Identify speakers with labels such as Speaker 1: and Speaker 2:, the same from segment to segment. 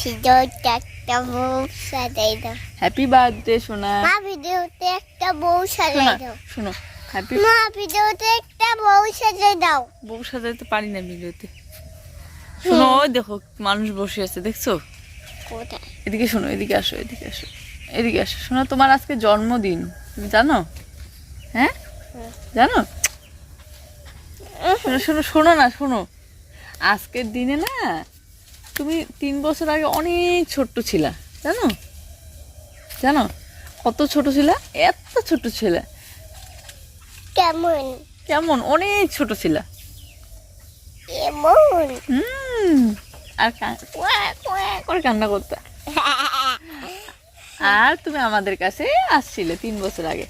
Speaker 1: ভিডিওতে একটা বউ সাজাই দাও।
Speaker 2: হ্যাপি বার্থডে সোনা।
Speaker 1: মা ভিডিওতে একটা বউ সাজাই
Speaker 2: শোনা
Speaker 1: দাও।
Speaker 2: শোনো হ্যাপি
Speaker 1: মা ভিডিওতে একটা বউ সাজাই দাও।
Speaker 2: বউ সাজাতে পারি না ভিডিওতে। শোনো ওই দেখো মানুষ বসে আছে দেখছ?
Speaker 1: কোথায়?
Speaker 2: এদিকে শোনো এদিকে আসো এদিকে আসো এদিকে আসো। শোনো তোমার আজকে জন্মদিন তুমি জানো? হ্যাঁ। জানো? শোনো শোনো শোনো না শোনো। আজকের দিনে না তুমি তিন বছর আগে অনেক ছোট্ট ছিলা জানো? জানো? কত ছোট ছিলা? এত ছোট ছিলা।
Speaker 1: কেমন?
Speaker 2: কেমন? অনেক ছোট ছিলা।
Speaker 1: এমন?
Speaker 2: হুম। আর করে কান্না করতে। আর তুমি আমাদের কাছে আসছিলে তিন বছর আগে।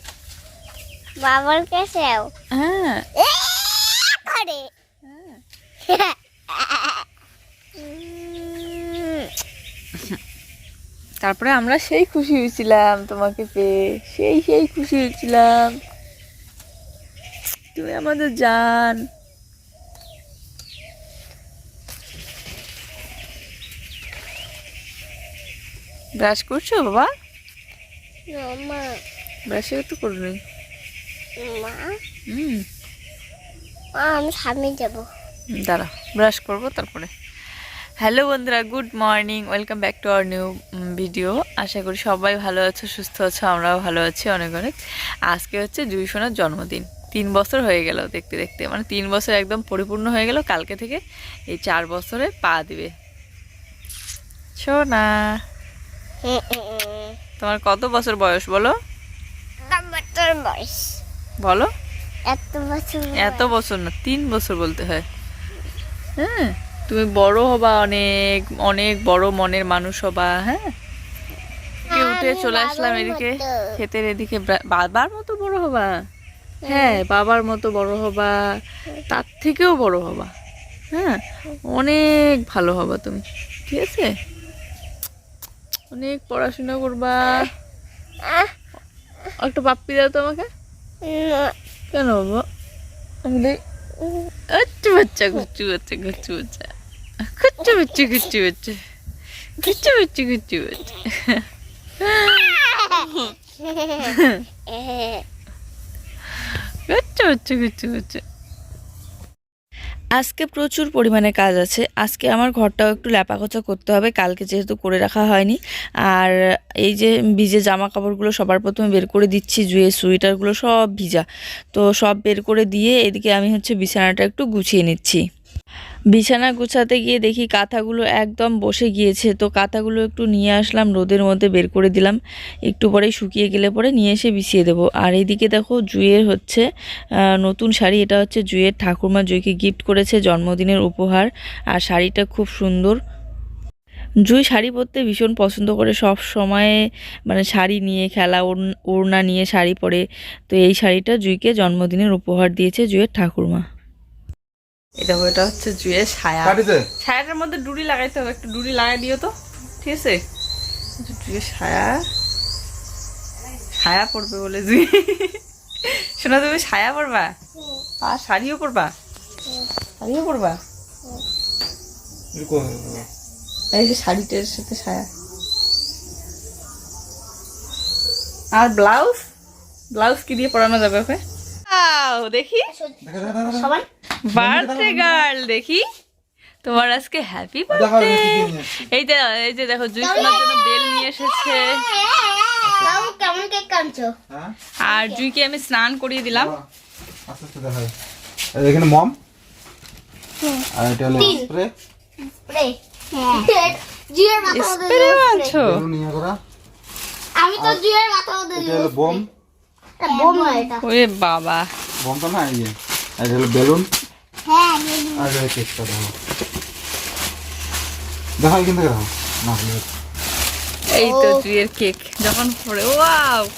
Speaker 1: বাবার কাছেও?
Speaker 2: হ্যাঁ।
Speaker 1: এ করে।
Speaker 2: তারপরে আমরা সেই খুশি হয়েছিলাম তোমাকে পেয়ে। সেই সেই খুশি হয়েছিলাম। তুমি আমাদের জান। ব্রাশ করছ বাবা?
Speaker 1: মা।
Speaker 2: ব্রাশে তো করবে।
Speaker 1: মা?
Speaker 2: হুম।
Speaker 1: আমি সামনে যাব।
Speaker 2: দাঁড়া ব্রাশ করব তারপরে। হ্যালো বন্ধুরা good morning welcome back to our new video. আশা করি সবাই ভালো আছো সুস্থ আছো আমরাও ভালো আছি অনেক অনেক। আজকে হচ্ছে জুই সোনার জন্মদিন। তিন বছর হয়ে গেল দেখতে দেখতে মানে তিন বছর একদম পরিপূর্ণ হয়ে গেল কালকে থেকে এই চার বছরে পা দিবে। সোনা তোমার কত বছর বয়স বলো?
Speaker 1: বয়স।
Speaker 2: বলো।
Speaker 1: এত বছর
Speaker 2: এত বছর না তিন বছর বলতে হয়। হ্যাঁ তুমি বড় হবা অনেক অনেক বড় মনের মানুষ হবা হ্যাঁ? কে উঠে চলে আসলাম এদিকে। ক্ষেতের এদিকে বাবার মতো বড় হবা? হ্যাঁ বাবার মতো বড় হবা তার থেকেও বড় হবা হ্যাঁ? অনেক ভালো হবা তুমি ঠিক আছে? অনেক পড়াশোনা করবা। একটা পাপ্পি দাও তো আমাকে। কেন বাবা? আমি দেখ আচ্ছা বাচ্চা গুচ্ছু বাচ্চা। গুচ্ছু বাচ্চা গুচ্ছু বাচ্চা গুচ্ছু বাচ্চা গুচ্ছু বাচ্চা গুচ্ছু বাচ্চা গুচ্ছু বাচ্চা আজকে প্রচুর পরিমাণে কাজ আছে। আজকে আমার ঘরটাও একটু ল্যাপাকোচা করতে হবে। কালকে যেহেতু করে রাখা হয়নি। আর এই যে ভিজে জামা কাপড়গুলো সবার প্রথমে বের করে দিচ্ছি জুয়ে সোয়েটারগুলো সব ভিজা। তো সব বের করে দিয়ে এদিকে আমি হচ্ছে বিছানাটা একটু গুছিয়ে নিচ্ছি। বিছানা গুছাতে গিয়ে দেখি কাঁথাগুলো একদম বসে গিয়েছে। তো কাঁথাগুলো একটু নিয়ে আসলাম, রোদের মধ্যে বের করে দিলাম। একটু পরেই শুকিয়ে গেলে পরে নিয়ে এসে বিছিয়ে দেবো। আর এইদিকে দেখো জুয়ের হচ্ছে নতুন শাড়ি। এটা হচ্ছে জুয়ের ঠাকুরমা জুইকে গিফট করেছে জন্মদিনের উপহার। আর শাড়িটা খুব সুন্দর। জুই শাড়ি পরতে ভীষণ পছন্দ করে। সব সময় মানে শাড়ি নিয়ে খেলা ওড়না নিয়ে শাড়ি পরে। তো এই শাড়িটা জুইকে জন্মদিনের উপহার দিয়েছে জুয়ের ঠাকুরমা। এটা এটা হচ্ছে জুয়ে ছায়া
Speaker 3: কাটিতে
Speaker 2: ছায়াটার মধ্যে ডুরি লাগাইতে হবে একটু ডুরি লাগাই দিও তো। ঠিক আছে? জুয়ের ছায়া ছায়া পড়বে বলে জুই শোনা তুমি ছায়া পরবা? আর শাড়িও পরবা? শাড়িও পরবা? এই যে শাড়িটার সাথে ছায়া আর ব্লাউজ? ব্লাউজ কি দিয়ে পরানো যাবে ওকে? দেখি।
Speaker 1: সবাই?
Speaker 2: বার্থডে গার্ল দেখি। তোমার আজকে হ্যাপি বার্থডে এই যে এই যে দেখো জুই সোনার জন্য বেল নিয়ে এসেছে।
Speaker 1: কাটছো?
Speaker 2: আর জুইকে আমি স্নান করিয়ে দিলাম।
Speaker 3: এখানে মম। আর এটা হলো স্প্রে।
Speaker 1: স্প্রে। মাথা
Speaker 2: আনছো
Speaker 1: আমি তো জিয়ের মাথা মধ্যে
Speaker 3: এটা হলো বোম।
Speaker 1: বোম নয় এটা।
Speaker 2: ওরে বাবা।
Speaker 3: বোম তো না এই যে এটা হলো বেলুন।
Speaker 1: হ্যাঁ
Speaker 3: আর কিন্তু দেখো না
Speaker 2: এই তো জুয়ের কেক। যখন পড়ে ওয়াও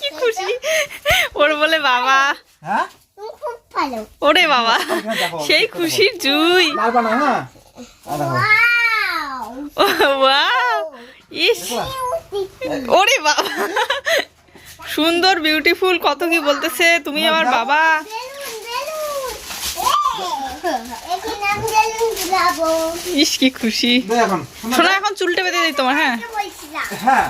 Speaker 2: কি খুশি। ওর বলে বাবা।
Speaker 3: হ্যাঁ?
Speaker 2: ওরে বাবা সেই খুশির জুই। ওরে বাবা। সুন্দর বিউটিফুল কত কি বলতেছে? তুমি আমার বাবা।
Speaker 4: ইস কি খুশি।
Speaker 3: শোনা।
Speaker 4: শোনা এখন চুলটা বেঁধে দিই তোমার হ্যাঁ।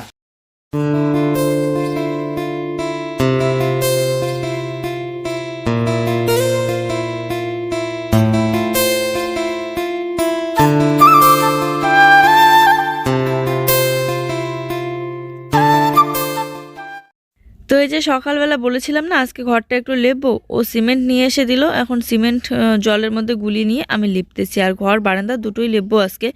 Speaker 4: যে সকালবেলা বলেছিলাম না আজকে ঘরটা একটু লেপবো ও সিমেন্ট নিয়ে এসে দিল। এখন সিমেন্ট জলের মধ্যে গুলি নিয়ে আমি লিপতেছি। আর ঘর বারান্দা দুটোই লেপবো আজকে।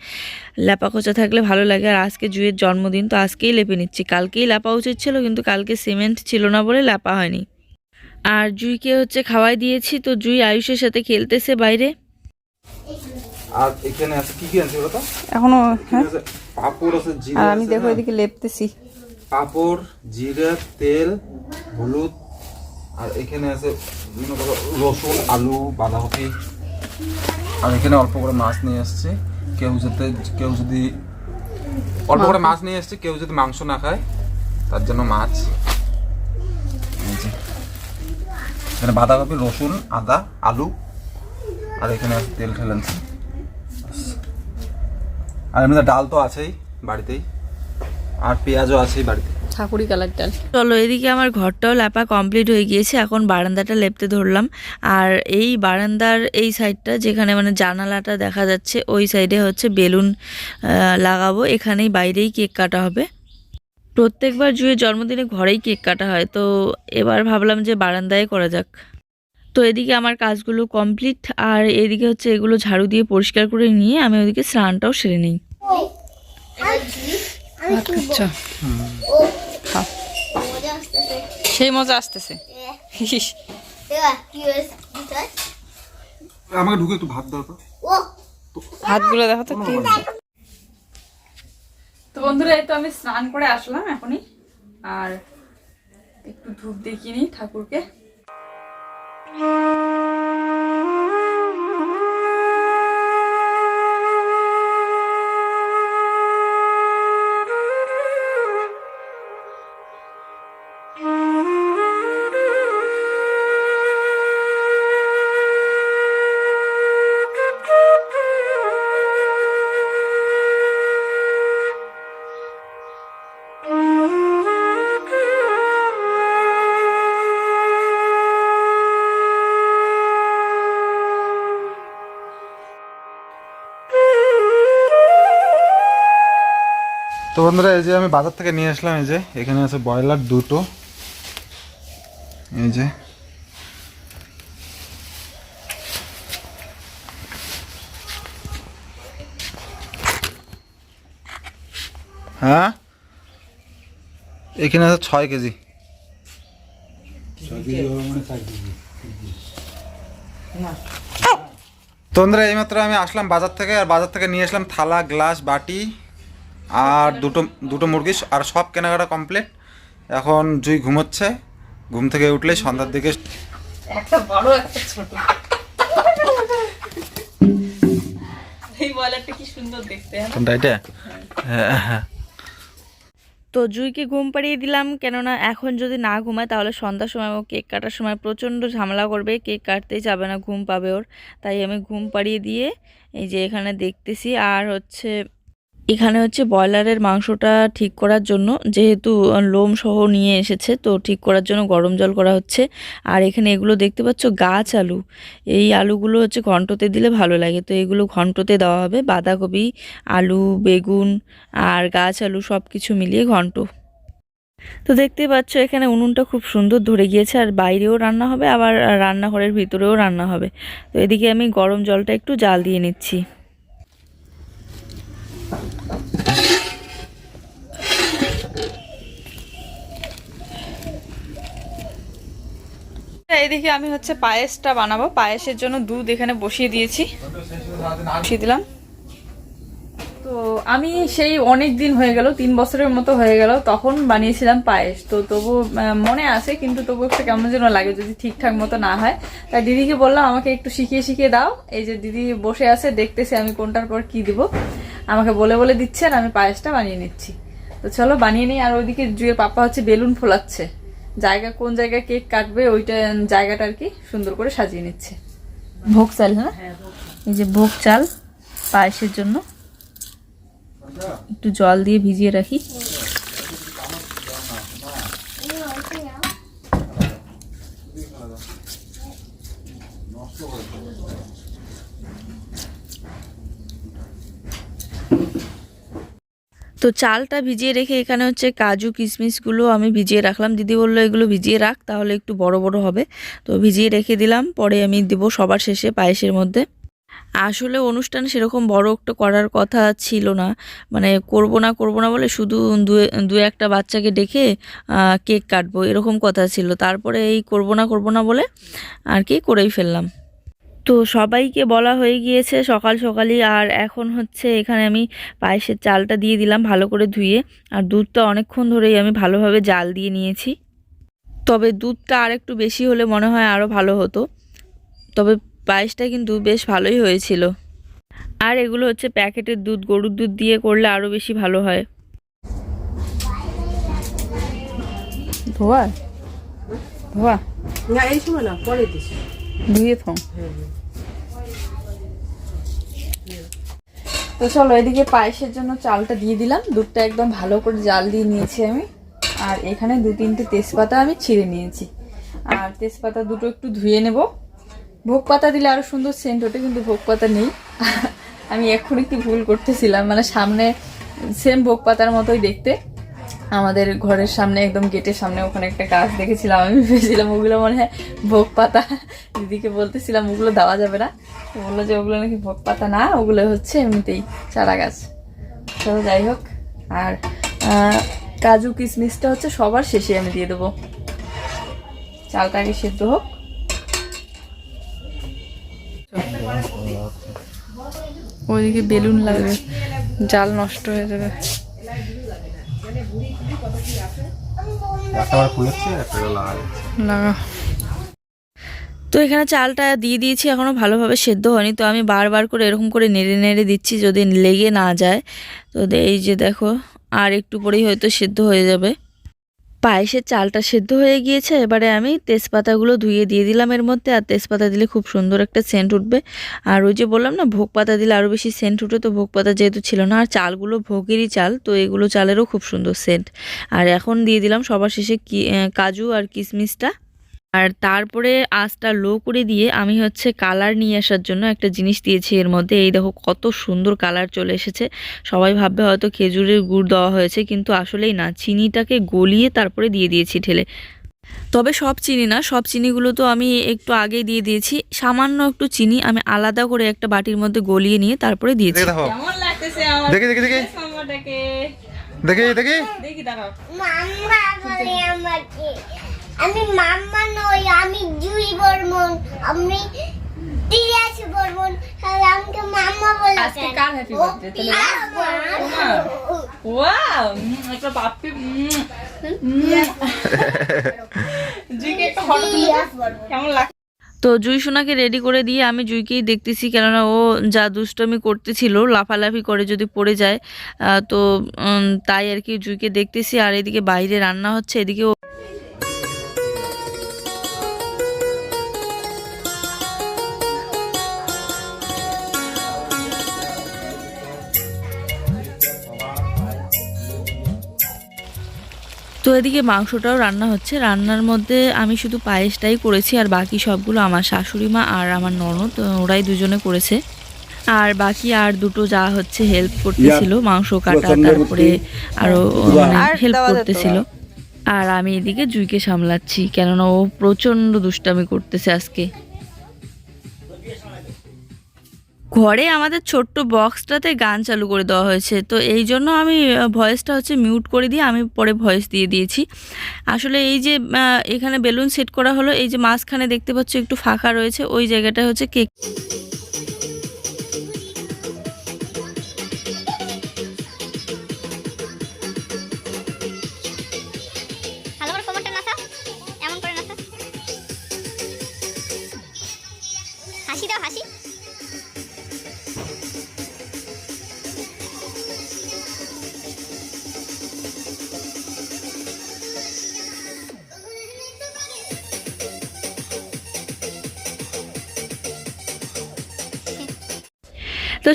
Speaker 4: লেপা খোঁচা থাকলে ভালো লাগে। আর আজকে জুয়ের জন্মদিন তো আজকেই লেপে নিচ্ছি। কালকেই লেপা উচিত ছিল কিন্তু কালকে সিমেন্ট ছিল না বলে লেপা হয়নি। আর জুইকে হচ্ছে খাওয়াই দিয়েছি তো জুই আয়ুষের সাথে খেলতেছে বাইরে।
Speaker 3: আর এখানে আছে কি কি আছে বলো তো? এখনও
Speaker 4: হ্যাঁ। আর আমি দেখো এদিকে লেপতেছি।
Speaker 3: পাপড় জিরা তেল হলুদ আর এখানে আছে বিভিন্ন প্রকার রসুন আলু বাঁধাকপি। আর এখানে অল্প করে মাছ নিয়ে এসেছি। কেউ যাতে কেউ যদি অল্প করে মাছ নিয়ে এসেছি কেউ যদি মাংস না খায় তার জন্য মাছ। এখানে বাঁধাকপি রসুন আদা আলু আর এখানে তেল ঠেলে আনছি। আর এমনিতে ডাল তো আছেই বাড়িতেই। আর পেঁয়াজও আছেই বাড়িতে।
Speaker 4: ঠাকুরি কালার ডাল। চলো এদিকে আমার ঘরটাও লেপা কমপ্লিট হয়ে গিয়েছে। এখন বারান্দাটা লেপতে ধরলাম। আর এই বারান্দার এই সাইডটা যেখানে মানে জানালাটা দেখা যাচ্ছে ওই সাইডে হচ্ছে বেলুন লাগাবো। এখানেই বাইরেই কেক কাটা হবে। প্রত্যেকবার জুয়ের জন্মদিনে ঘরেই কেক কাটা হয়। তো এবার ভাবলাম যে বারান্দায় করা যাক। তো এদিকে আমার কাজগুলো কমপ্লিট। আর এদিকে হচ্ছে এগুলো ঝাড়ু দিয়ে পরিষ্কার করে নিয়ে আমি ওদিকে স্নানটাও সেরে নিই। আচ্ছা
Speaker 1: আসতেছে
Speaker 4: সেই মজা আসতেছে।
Speaker 1: দিতে
Speaker 3: আমাকে ঢুকে একটু ভাত দাও তো।
Speaker 1: ও।
Speaker 4: হাতগুলো দেখো তো কি। তো বন্ধুরা এই তো আমি স্নান করে আসলাম এখনই। আর একটু ধূপ দেখিয়ে নিই ঠাকুরকে।
Speaker 3: বন্ধুরা এই যে আমি বাজার থেকে নিয়ে আসলাম এই যে এখানে আছে ব্রয়লার দুটো। এই যে। হ্যাঁ? এখানে আছে ছয় কেজি। তো বন্ধুরা এইমাত্র আমি আসলাম বাজার থেকে আর বাজার থেকে নিয়ে আসলাম থালা গ্লাস বাটি। আর দুটো দুটো মুরগি আর সব কেনাকাটা কমপ্লিট এখন জুই ঘুমোচ্ছে। ঘুম থেকে উঠলে সন্ধ্যার দিকে
Speaker 4: একটা বড় একটা ছোট। এই বয়লারটা কি সুন্দর দেখতে হ্যাঁ?
Speaker 3: হ্যাঁ হ্যাঁ
Speaker 4: তো জুইকে ঘুম পাড়িয়ে দিলাম কেননা এখন যদি না ঘুমায় তাহলে সন্ধ্যার সময় ও কেক কাটার সময় প্রচণ্ড ঝামেলা করবে। কেক কাটতেই যাবে না ঘুম পাবে ওর। তাই আমি ঘুম পাড়িয়ে দিয়ে এই যে এখানে দেখতেছি আর হচ্ছে এখানে হচ্ছে ব্রয়লারের মাংসটা ঠিক করার জন্য, যেহেতু লোম সহ নিয়ে এসেছে, তো ঠিক করার জন্য গরম জল করা হচ্ছে। আর এখানে এগুলো দেখতে পাচ্ছ, গাছ আলু। এই আলুগুলো হচ্ছে ঘন্টতে দিলে ভালো লাগে। তো এগুলো ঘন্টতে দেওয়া হবে, বাঁধাকপি, আলু, বেগুন আর গাছ আলু সব কিছু মিলিয়ে ঘন্ট। তো দেখতে পাচ্ছ, এখানে উনুনটা খুব সুন্দর ধরে গিয়েছে, আর বাইরেও রান্না হবে, আবার রান্নাঘরের ভিতরেও রান্না হবে। তো এদিকে আমি গরম জলটা একটু জাল দিয়ে নিচ্ছি। এদিকে আমি হচ্ছে পায়েসটা বানাবো। পায়েসের জন্য দুধ এখানে বসিয়ে দিয়েছি। বসিয়ে দিলাম। তো আমি সেই অনেক দিন হয়ে গেল তিন বছরের মতো হয়ে গেল তখন বানিয়েছিলাম পায়েস। তো তবু মনে আছে কিন্তু তবু একটা কেমন যেন লাগে যদি ঠিকঠাক মতো না হয়। তাই দিদিকে বললাম আমাকে একটু শিখিয়ে শিখিয়ে দাও। এই যে দিদি বসে আছে দেখতেছি আমি কোনটার পর কি দিব। আমাকে বলে বলে দিচ্ছে আর আমি পায়েসটা বানিয়ে নিচ্ছি। তো চলো বানিয়ে নিই আর ওইদিকে জুয়ের পাপা হচ্ছে বেলুন ফোলাচ্ছে। জায়গা কোন জায়গায় কেক কাটবে ওইটা জায়গাটা আর কি সুন্দর করে সাজিয়ে নিচ্ছে। ভোগ চাল হ্যাঁ? এই যে ভোগ চাল পায়েসের জন্য। একটু জল দিয়ে ভিজিয়ে রাখি। তো চালটা ভিজিয়ে রেখে এখানে হচ্ছে কাজু কিশমিশগুলো আমি ভিজিয়ে রাখলাম। দিদি বলল, এগুলো ভিজিয়ে রাখ, তাহলে একটু বড় বড় হবে। তো ভিজিয়ে রেখে দিলাম। পরে আমি দেবো সবার শেষে পায়েসের মধ্যে। আসলে অনুষ্ঠান সেরকম বড় একটা করার কথা ছিল না। মানে করব না করব না বলে শুধু দু একটা বাচ্চাকে ডেকে কেক কাটবো এরকম কথা ছিল। তারপরে এই করব না করব না বলে আর কি করেই ফেললাম। তো সবাইকে বলা হয়ে গিয়েছে সকাল সকালই আর এখন হচ্ছে এখানে আমি পায়েসের চালটা দিয়ে দিলাম ভালো করে ধুয়ে। আর দুধটা অনেকক্ষণ ধরেই আমি ভালোভাবে জাল দিয়ে নিয়েছি। তবে দুধটা আর একটু বেশি হলে মনে হয় আরও ভালো হতো। তবে পায়েসটা কিন্তু বেশ ভালোই হয়েছিল। আর এগুলো হচ্ছে প্যাকেটের দুধ গরুর দুধ দিয়ে করলে আরও বেশি ভালো হয়। ধোয়া? ধোয়া?
Speaker 2: না এই সময় না পরে দিস।
Speaker 4: ধুয়ে থাও তো চলো এদিকে পায়েসের জন্য চালটা দিয়ে দিলাম। দুধটা একদম ভালো করে জাল দিয়ে নিয়েছি আমি। আর এখানে দু তিনটে তেজপাতা আমি ছিঁড়ে নিয়েছি। আর তেজপাতা দুটো একটু ধুয়ে নেব। ভোগ পাতা দিলে আরও সুন্দর সেন্ট ওঠে, কিন্তু ভোগ পাতা নেই। আমি এক্ষুনি একটু ভুল করতেছিলাম মানে সামনে সেম ভোগ পাতার মতোই দেখতে। আমাদের ঘরের সামনে একদম গেটের সামনে ওখানে একটা গাছ দেখেছিলাম, আমি ভেবেছিলাম ওগুলো মনে হয় ভোগ পাতা দিদিকে বলতেছিলাম, ওগুলো দেওয়া যাবে না। বলল যে, ওগুলো নাকি ভোগ পাতা না, ওগুলো হচ্ছে এমনিতেই চারা গাছ। তো যাই হোক, আর কাজু কিশমিশটা হচ্ছে সবার শেষে আমি দিয়ে দেবো। চালটা আগে সেদ্ধ হোক। ওইদিকে বেলুন লাগবে। জাল নষ্ট হয়ে যাবে। লাগা তো এখানে চালটা দিয়ে দিয়েছি এখনও ভালোভাবে সেদ্ধ হয়নি। তো আমি বারবার করে এরকম করে নেড়ে নেড়ে দিচ্ছি যদি লেগে না যায়। তো দে- এই যে দেখো আর একটু পরেই হয়তো সেদ্ধ হয়ে যাবে। পায়েসের চালটা সেদ্ধ হয়ে গিয়েছে, এবারে আমি তেজপাতাগুলো ধুয়ে দিয়ে দিলাম এর মধ্যে, আর তেজপাতা দিলে খুব সুন্দর একটা সেন্ট উঠবে। আর ওই যে বললাম না, ভোগ পাতা দিলে আরও বেশি সেন্ট উঠে, তো ভোগ পাতা যেহেতু ছিল না, আর চালগুলো ভোগেরই চাল, তো এগুলো চালেরও খুব সুন্দর সেন্ট। আর এখন দিয়ে দিলাম সবার শেষে কি কাজু আর কিশমিশটা। আর তারপরে আঁচটা লো করে দিয়ে আমি হচ্ছে কালার নিয়ে আসার জন্য একটা জিনিস দিয়েছি এর মধ্যে। এই দেখো কত সুন্দর কালার চলে এসেছে। সবাই ভাববে হয়তো খেজুরের গুড় দেওয়া হয়েছে কিন্তু আসলেই না। চিনিটাকে গলিয়ে তারপরে দিয়ে দিয়েছি ঠেলে তবে সব চিনি না সব চিনিগুলো তো আমি একটু আগে দিয়ে দিয়েছি। সামান্য একটু চিনি আমি আলাদা করে একটা বাটির মধ্যে গলিয়ে নিয়ে তারপরে দিয়েছি।
Speaker 3: দেখো
Speaker 4: কেমন লাগতেছে আমার?
Speaker 3: দেখি
Speaker 4: দাঁড়াও।
Speaker 1: আমি মাম্মা নই আমি জুই বর্মন আমি তিরাস বর্মন। আর আমাকে মাম্মা বলে
Speaker 4: আজকে কার birthday? তাহলে ওয়াও একটা পাপ্পি জুইকে একটা ফটো কেমন লাগ তো জুই সোনাকে রেডি করে দিয়ে আমি জুইকেই দেখতেছি কেননা ও যা দুষ্টমি করতেছিল লাফালাফি করে যদি পড়ে যায় তো তাই আর কি জুইকে দেখতেছি আর এদিকে বাইরে রান্না হচ্ছে এদিকে তো এদিকে মাংসটাও রান্না হচ্ছে। রান্নার মধ্যে আমি শুধু পায়েসটাই করেছি আর বাকি সবগুলো আমার শাশুড়ি মা আর আমার ননদ ওরাই দুজনে করেছে। আর বাকি আর দুটো যা হচ্ছে হেল্প করতেছিল মাংস কাটা তারপরে আরও মানে হেল্প করতেছিল। আর আমি এদিকে জুইকে সামলাচ্ছি কেননা ও প্রচণ্ড দুষ্টামি করতেছে আজকে। ঘরে আমাদের ছোট্ট বক্সটাতে গান চালু করে দেওয়া হয়েছে। তো এই জন্য আমি ভয়েসটা হচ্ছে মিউট করে দিয়ে আমি পরে ভয়েস দিয়ে দিয়েছি। আসলে এই যে এখানে বেলুন সেট করা হলো, এই যে মাঝখানে দেখতে পাচ্ছ একটু ফাঁকা রয়েছে, ওই জায়গাটা হচ্ছে কেক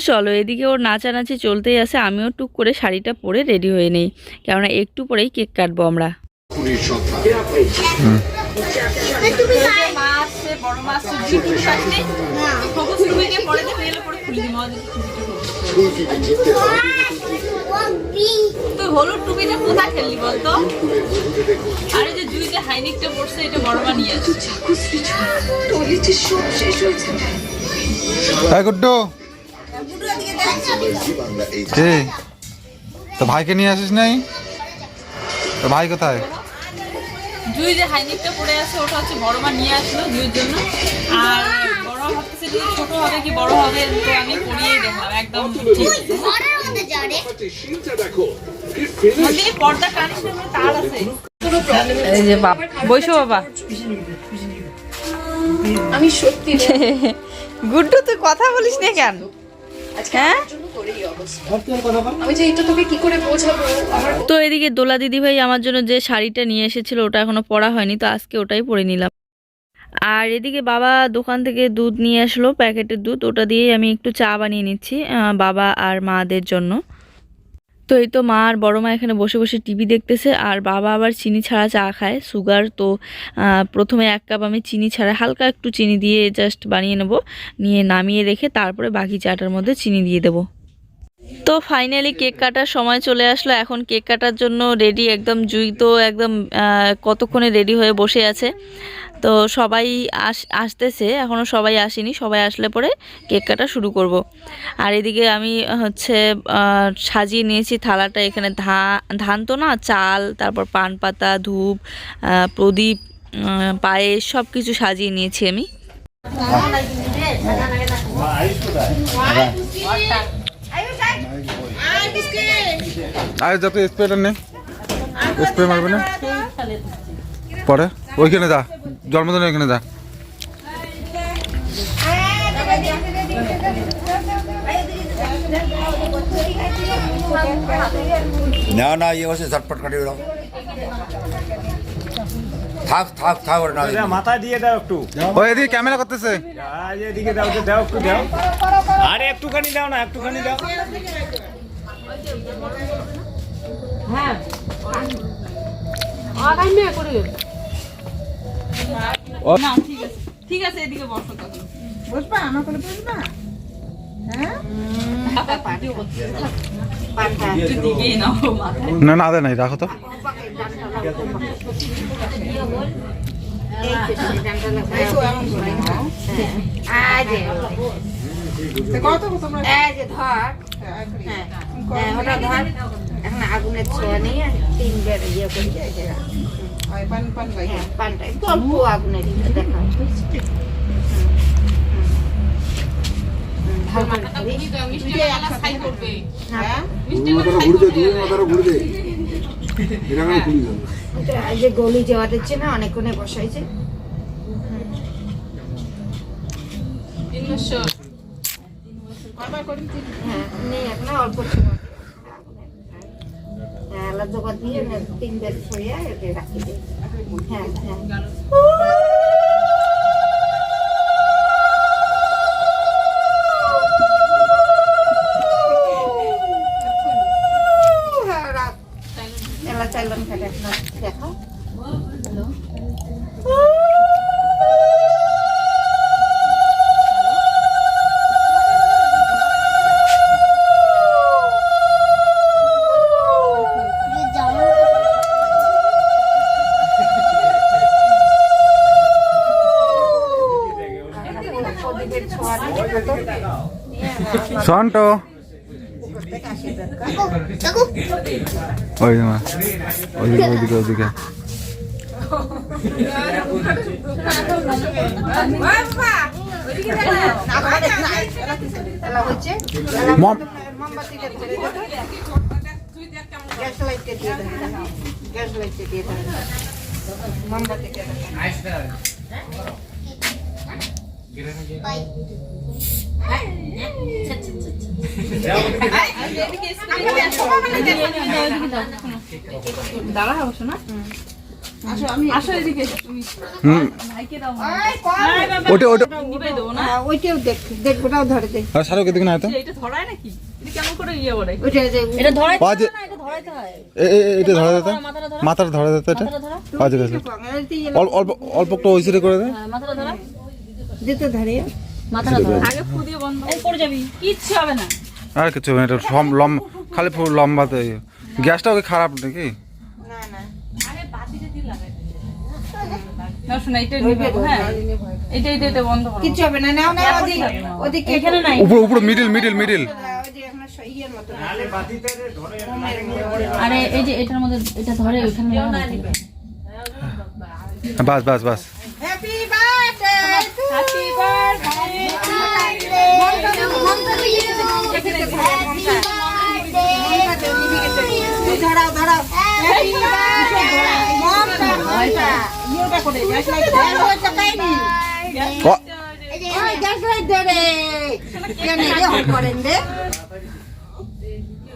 Speaker 4: চলো এদিকে ওর নাচানাচি চলতেই আছে আমিও টুক করে শাড়িটা পরে রেডি হয়ে নেই কেননা একটু পরেই কেক কাটবো আমরা। হলুদ টুপিটা কোথায় খেললি বলতো? আরে যে জুইতে হাইনিকটা পড়ছে এটা বড় মা নিয়ে আসছে।
Speaker 3: তাই গুড্ডু। কে? তো ভাইকে নিয়ে আসিস নাই? তো ভাই কোথায়?
Speaker 4: জুই যে হাইনিকটা পড়ে আছে ওটা হচ্ছে বড় মা নিয়ে আসলো জুইয়ের জন্য। আর বড় ভাবতেছে যে ছোট হবে কি বড় হবে তো আমি দেখলাম একদম ঠিক। পর্দা কানিস না মানে তার আছে। এই যে বাবা বইসো বাবা।
Speaker 2: আমি সত্যি
Speaker 4: গুড্ডু তুই কথা বলিস না কেন? তো এদিকে দোলা দিদি ভাই আমার জন্য যে শাড়িটা নিয়ে এসেছিল ওটা এখনও পরা হয়নি তো আজকে ওটাই পরে নিলাম। আর এদিকে বাবা দোকান থেকে দুধ নিয়ে আসলো প্যাকেটের দুধ ওটা দিয়েই আমি একটু চা বানিয়ে নিচ্ছি বাবা আর মাদের জন্য। তো এই তো মা আর বড় মা এখানে বসে বসে টিভি দেখতেছে, আর বাবা আবার চিনি ছাড়া চা খায়, সুগার, তো প্রথমে এক কাপ আমি চিনি ছাড়া, হালকা একটু চিনি দিয়ে জাস্ট বানিয়ে নেব, নিয়ে নামিয়ে রেখে তারপরে বাকি চাটার মধ্যে চিনি দিয়ে দেবো। তো ফাইনালি কেক কাটার সময় চলে আসলো। এখন কেক কাটার জন্য রেডি একদম জুই তো একদম কতক্ষণে রেডি হয়ে বসে আছে। তো সবাই আস আসতেছে এখনও সবাই আসেনি। সবাই আসলে পরে কেক কাটা শুরু করব। আর এদিকে আমি হচ্ছে সাজিয়ে নিয়েছি থালাটা। এখানে ধা ধান তো না চাল তারপর পান পাতা ধূপ প্রদীপ পায়েস সব কিছু সাজিয়ে নিয়েছি আমি।
Speaker 3: আরে যাতে স্প্রে নে। স্প্রে মারবে না? পরে। ওইখানে যা। জন্মদিন ওইখানে যা।
Speaker 5: না না ইয়ে হচ্ছে ঝটপট কাটিয়ে দাও। থাক থাক থাক ওর না
Speaker 6: মাথায় দিয়ে দাও একটু।
Speaker 3: ও এদিকে ক্যামেরা করতেছে।
Speaker 6: এদিকে দাও দাও একটু দাও। আরে একটুখানি দাও না একটুখানি দাও।
Speaker 2: মেয়ে করে
Speaker 4: না ঠিক আছে ঠিক আছে এদিকে বসো
Speaker 3: না না আদে নাই রাখো তো
Speaker 7: এই যে ধর হ্যাঁ হ্যাঁ, ওটা ধর এখন আগুনের ছোঁয়া নিয়ে তিন বের ইয়ে করি এই যে রাখ। হ্যাঁ পানটা একটু অল্প আগুনে দিতে দেখা এই যে গলি যাওয়া দিচ্ছে না অনেকক্ষণে বসাইছে। হ্যাঁ নেই এখন অল্প ছিল হ্যাঁ আলাদা জোগাড় দিয়ে তিন বের হয়ে রাখি হ্যাঁ হ্যাঁ হ্যাঁ, নিয়ে
Speaker 3: সন্টো ওই মা ওইদিকে ওইদিকে ওইদিকে।
Speaker 7: এলা
Speaker 4: দাঁড়া না
Speaker 7: আসো আমি
Speaker 2: আসো এদিকে। তুমি।
Speaker 3: হুম।
Speaker 2: ভাইকে দাও
Speaker 7: ওই কর।
Speaker 3: ওটা ওটা
Speaker 2: নিবে দেবো না?
Speaker 7: হ্যাঁ, ওইটাও দেখ দেখব ওটাও ধরে দে
Speaker 3: আর না তো
Speaker 2: এটা ধরায় নাকি? এটা কেমন করে ইয়ে করে
Speaker 7: ওইটা যে
Speaker 2: এটা ধরাই
Speaker 3: ও আজ এ- এ- এ- এটা ধরা। দিত মাথাটা ধরা। দিত এটা অল্প অল্প অল্প একটু ওই করে দে।
Speaker 2: ধরে। মাথাটা ধরা। আগে ফু দিয়ে বন্ধ পড়ে যাবি। কিচ্ছু হবে না।
Speaker 3: আর কিছু হবে না, এটা লম্বা খালি পুরো লম্বাতে। গ্যাসটা ওকে খারাপ নাকি?
Speaker 7: না না
Speaker 2: না শোনা এটা নিবে হ্যাঁ। এটা এটা এটা বন্ধ করো।
Speaker 7: কিচ্ছু হবে না নাও না ওদিক ওদিকে।
Speaker 2: এখানে নাই।
Speaker 3: উপরে উপরে মিডিল মিডিল মিডিল
Speaker 7: ওই যে এখন ইয়ের মতো
Speaker 2: আরে এই যে এটার মধ্যে এটা ধরে ওখানে
Speaker 3: বাস বাস বাস।
Speaker 7: হ্যাপি বার্থডে হ্যাপি বার্থডে তুই ধরাও ধরাও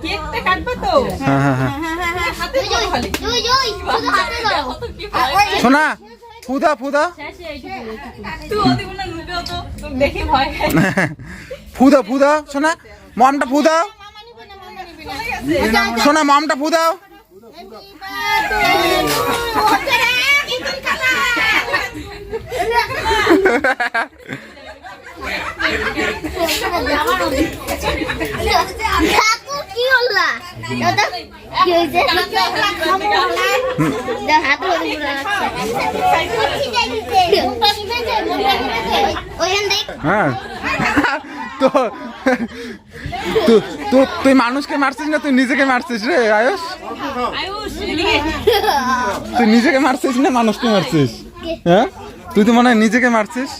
Speaker 2: কেকটা কাটবে তো
Speaker 3: হ্যাঁ হ্যাঁ হ্যাঁ
Speaker 2: হাতে ধরো
Speaker 3: ফুদা ফুদা। ফুদা ফুদা। শোনা মমটা ফুদাও শোনা মমটা ফুদাও
Speaker 1: কি
Speaker 3: হ্যাঁ। তো তুই মানুষকে মারছিস না, তুই নিজেকে মারছিস রে, আয়ুষ? তুই নিজেকে মারছিস না, মানুষকে মারছিস? হ্যাঁ? তুই তো মনে হয় নিজেকে মারছিস?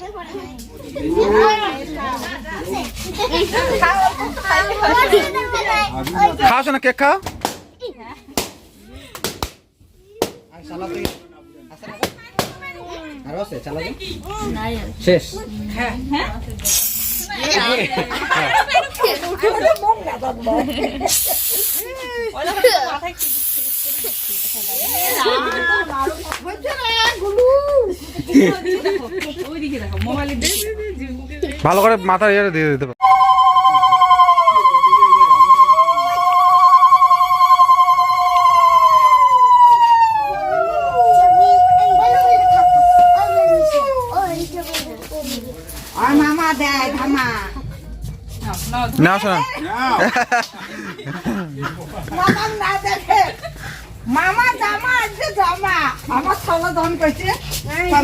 Speaker 3: খাও শোনা কেক খাও।
Speaker 2: দেখো মোবাইলে দেখো
Speaker 3: ভালো করে মাথা ইয়ে দিয়ে দিতে পারো।
Speaker 7: দেয়
Speaker 3: শোনা।
Speaker 7: মামা না জামা আনছে জামা। আমার সবাই দান করছে।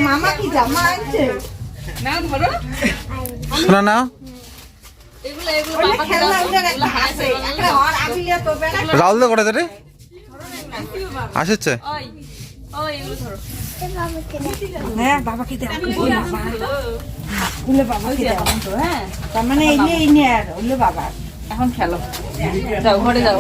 Speaker 7: মামা কি জামা আনছে?
Speaker 2: না ধরো।
Speaker 3: শোনা
Speaker 7: তো
Speaker 3: রাহুল দা করে রে আসছে?
Speaker 2: ওই ওই এগুলো ধরো।
Speaker 7: হ্যাঁ বাবাকে উলে বাবাকে
Speaker 2: তো হ্যাঁ।
Speaker 7: তার মানে এই নিয়ে এই নিয়ে আর উলে বাবা।
Speaker 2: এখন খেলো। যাও ঘরে যাও।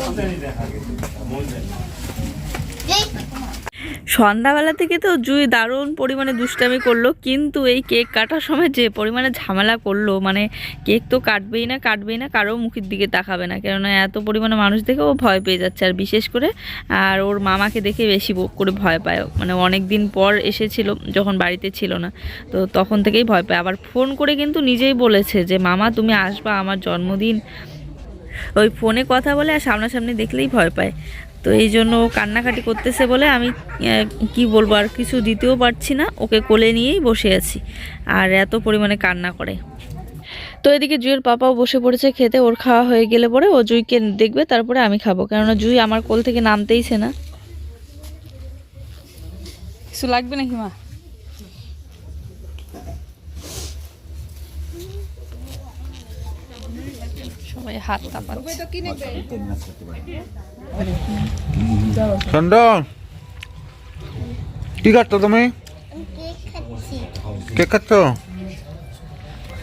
Speaker 4: সন্ধ্যাবেলা থেকে তো জুই দারুণ পরিমাণে দুষ্টামি করল, কিন্তু এই কেক কাটার সময় যে পরিমাণে ঝামেলা করল মানে কেক তো কাটবেই না কাটবেই না, কারও মুখের দিকে তাকাবে না। কেননা এত পরিমাণে মানুষ দেখে ও ভয় পেয়ে যাচ্ছে, আর বিশেষ করে, আর ওর মামাকে দেখে বেশি করে ভয় পায়। মানে অনেক দিন পর এসেছিল, যখন বাড়িতে ছিল না, তো তখন থেকেই ভয় পায়। আবার ফোন করে কিন্তু নিজেই বলেছে যে, মামা, তুমি আসবা, আমার জন্মদিন। ওই ফোনে কথা বলে আর সামনাসামনি দেখলেই ভয় পায়। তো এই জন্য ও কান্নাকাটি করতেছে বলে আমি কি বলব আর কিছু দিতেও পারছি না। ওকে কোলে নিয়েই বসে আছি। আর এত পরিমাণে কান্না করে। তো এদিকে জুইয়ের পাপাও বসে পড়েছে খেতে ওর খাওয়া হয়ে গেলে পরে ও জুইকে দেখবে তারপরে আমি খাব। কেননা জুই আমার কোল থেকে নামতেইছে না।
Speaker 2: কিছু লাগবে নাকি মা?
Speaker 4: সবাই হাত তাপাচ্ছে
Speaker 3: চন্দন কি কাটছো তুমি কেক খাচ্ছ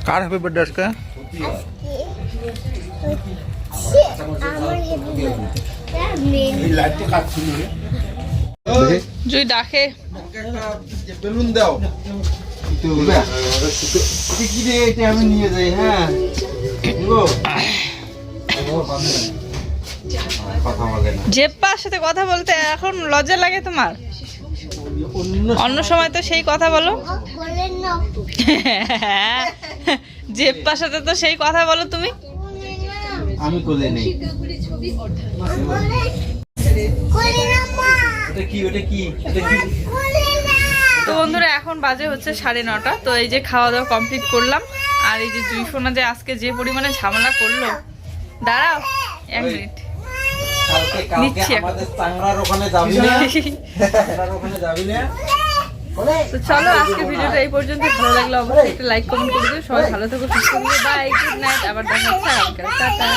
Speaker 3: কার হ্যাপি বার্থডে আজকে
Speaker 1: আমার
Speaker 2: জুই ডাকে
Speaker 3: বেলুন দাও কি রে এটা আমি নিয়ে যাই হ্যাঁ কথা বলে না
Speaker 2: জেপ্পার সাথে কথা বলতে এখন লজ্জা লাগে তোমার? অন্য সময় তো সেই কথা বলো। জেপ্পার সাথে তো সেই কথা বলো তুমি।
Speaker 8: আমি কোলে নেই।
Speaker 2: তো বন্ধুরা এখন বাজে হচ্ছে সাড়ে নটা। তো এই যে খাওয়া দাওয়া কমপ্লিট করলাম। আর এই যে জুই সোনা যে আজকে যে পরিমাণে ঝামেলা করল। দাঁড়াও এক মিনিট তো চলো আজকে ভিডিওটা এই পর্যন্ত। ভালো লাগল অবশ্যই একটা লাইক কমেন্ট করে দিও। সবাই ভালো থাকো সুস্থ থাকো। বাই গুড নাইট আবার দেখা হচ্ছে টাটা।